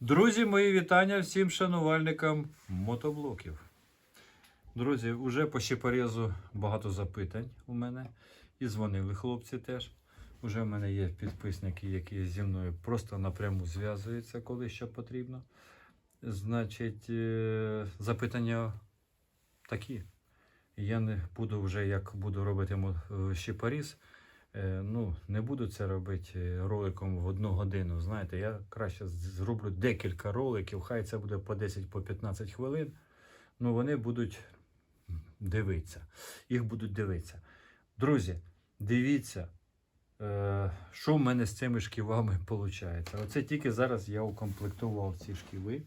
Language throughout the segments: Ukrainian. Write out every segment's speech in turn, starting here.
Друзі, мої вітання всім шанувальникам мотоблоків. Друзі, уже по щепорезу багато запитань у мене. І дзвонили хлопці теж. Уже в мене є підписники, які зі мною просто напряму зв'язуються, коли що потрібно. Значить, е, запитання такі. Я не буду вже, як буду робити е, щепоріз, Ну, не буду це робити е, роликом в одну годину. Знаєте, я краще зроблю декілька роликів, хай це буде по 10 по 15 хвилин. Ну, вони будуть дивитися. Їх будуть дивитися. Друзі, дивіться, е, що в мене з цими шківами виходить. Оце тільки зараз я укомплектував ці шківи.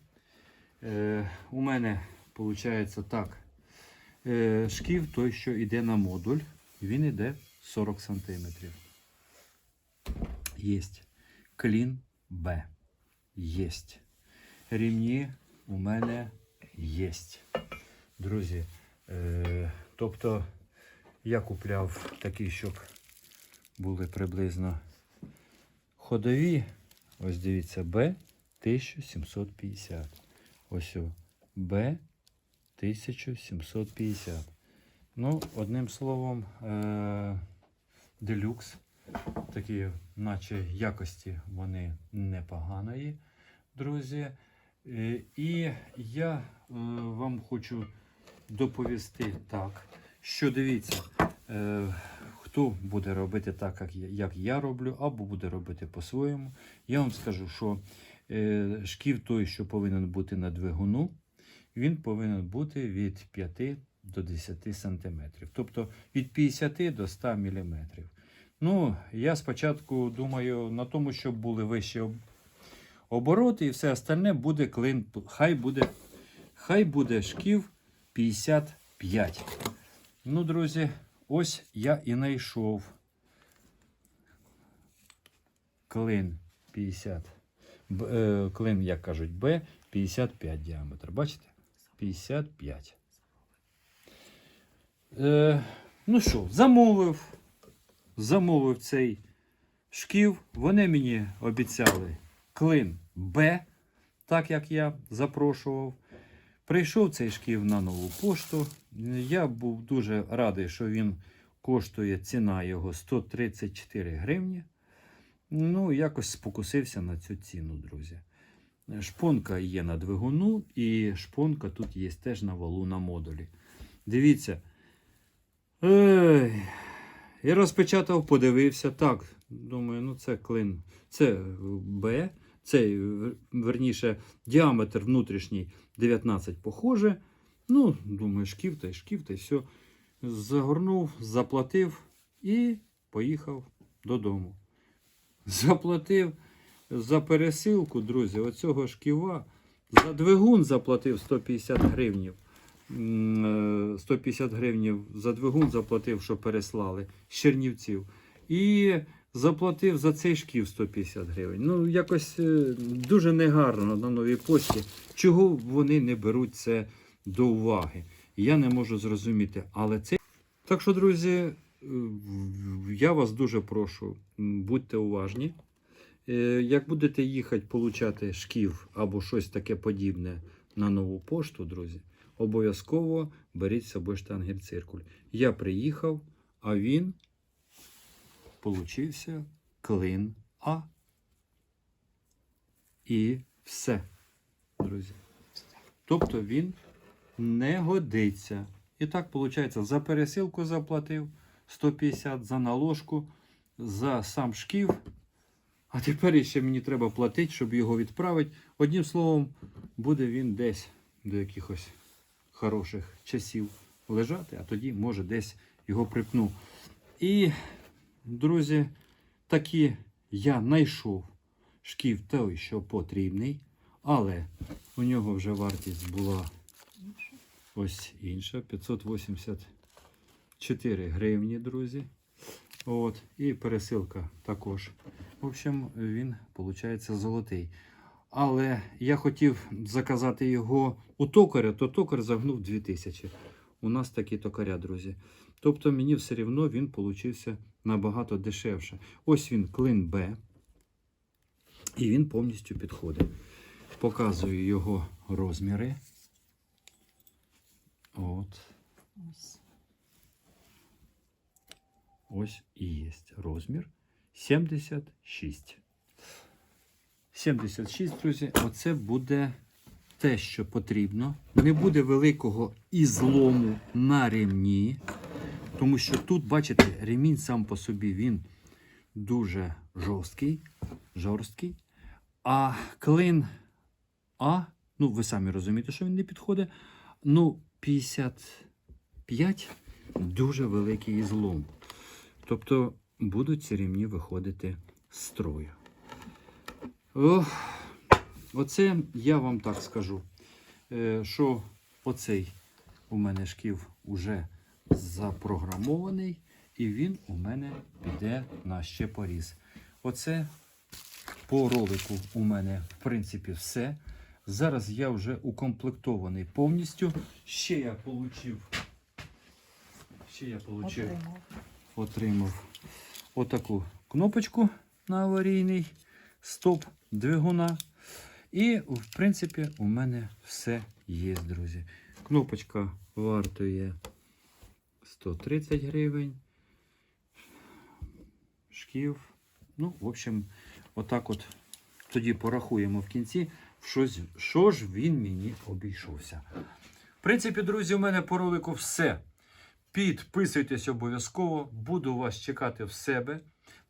Е, у мене виходить так. Е, шків той, що йде на модуль, він йде 40 сантиметрів. Єсть. Клін Б. Єсть. Рівні у мене єсть. Друзі, е, тобто я купляв такі, щоб були приблизно ходові. Ось дивіться, Б 1750. Ось о, Б 1750. Ну, одним словом, е- делюкс. Такі, наче якості вони непоганої, друзі. Е, І я е, вам хочу доповісти так, що дивіться, е, хто буде робити так, як я, роблю, або буде робити по-своєму. Я вам скажу, що шків той, що повинен бути на двигуну, він повинен бути від 5 до 10 сантиметрів. Тобто від 50 до 100 міліметрів. Ну, я спочатку думаю на тому, щоб були вищі обороти, і все остальне буде клин. Хай буде, хай буде шків 55. Ну, друзі, ось я і знайшов клин 50. Б, е, клин, як кажуть, Б 55 діаметр. Бачите? 55. Е, ну що, замовив. Замовив цей шків. Вони мені обіцяли клин Б, так як я запрошував. Прийшов цей шків на нову пошту. Я був дуже радий, що він коштує ціна його 134 гривні. Ну, якось спокусився на цю ціну, друзі. Шпонка є на двигуну, і шпонка тут є теж на валу на модулі. Дивіться. Ей, я розпечатав, подивився. Так, думаю, ну це клин. Це Б. Цей, верніше, діаметр внутрішній 19 похоже. Ну, думаю, шків та й шків та й все. Загорнув, заплатив і поїхав додому. Заплатив за пересилку, друзі, оцього шківа. За двигун заплатив 150 гривнів. М, е, 150 гривнів за двигун заплатив, що переслали з Чернівців. І заплатив за цей шків 150 гривень. Ну, якось е, дуже негарно на новій пошті. Чого вони не беруть це до уваги? Я не можу зрозуміти. Але це. Так що, друзі, е, я вас дуже прошу, будьте уважні. Як будете їхати получати шків або щось таке подібне на нову пошту, друзі, обов'язково беріть з собою штангель-циркуль. Я приїхав, а він получився клин А. І все, друзі. Тобто він не годиться. І так, виходить, за пересилку заплатив 150 за наложку, за сам шків. А тепер ще мені треба платити, щоб його відправити. Одним словом, буде він десь до якихось хороших часів лежати, а тоді, може, десь його припну. І, друзі, такі я знайшов шків той, що потрібний, але у нього вже вартість була ось інша 584 гривні, друзі. От, і пересилка також. В общем, він, виходить, золотий. Але я хотів заказати його у токаря, то токар загнув 2000. У нас такі токаря, друзі. Тобто мені все одно він получився набагато дешевше. Ось він клин Б. І він повністю підходить. Показую його розміри. От. Ось. Ось і є розмір 76. 76, друзі, оце буде те, що потрібно. Не буде великого ізлому на ремні, тому що тут, бачите, ремінь сам по собі він дуже жорсткий, жорсткий. А клин А, ну ви самі розумієте, що він не підходить. Ну, 55 дуже великий ізлом. Тобто будуть ці ремні виходити з строю. Ох, оце я вам так скажу, е, що оцей у мене шків уже запрограмований, і він у мене піде на ще поріз. Оце по ролику у мене, в принципі, все. Зараз я вже укомплектований повністю. Ще я получив. Ще я получив Отримав. отримав отаку кнопочку на аварійний стоп двигуна. І, в принципі, у мене все є, друзі. Кнопочка вартує 130 гривень. Шків. Ну, в общем, отак от тоді порахуємо в кінці, що, що ж він мені обійшовся. В принципі, друзі, у мене по ролику все. Підписуйтесь обов'язково, буду вас чекати в себе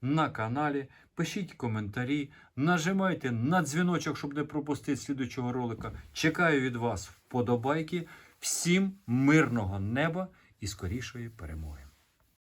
на каналі. Пишіть коментарі, нажимайте на дзвіночок, щоб не пропустити слідучого ролика. Чекаю від вас вподобайки. Всім мирного неба і скорішої перемоги.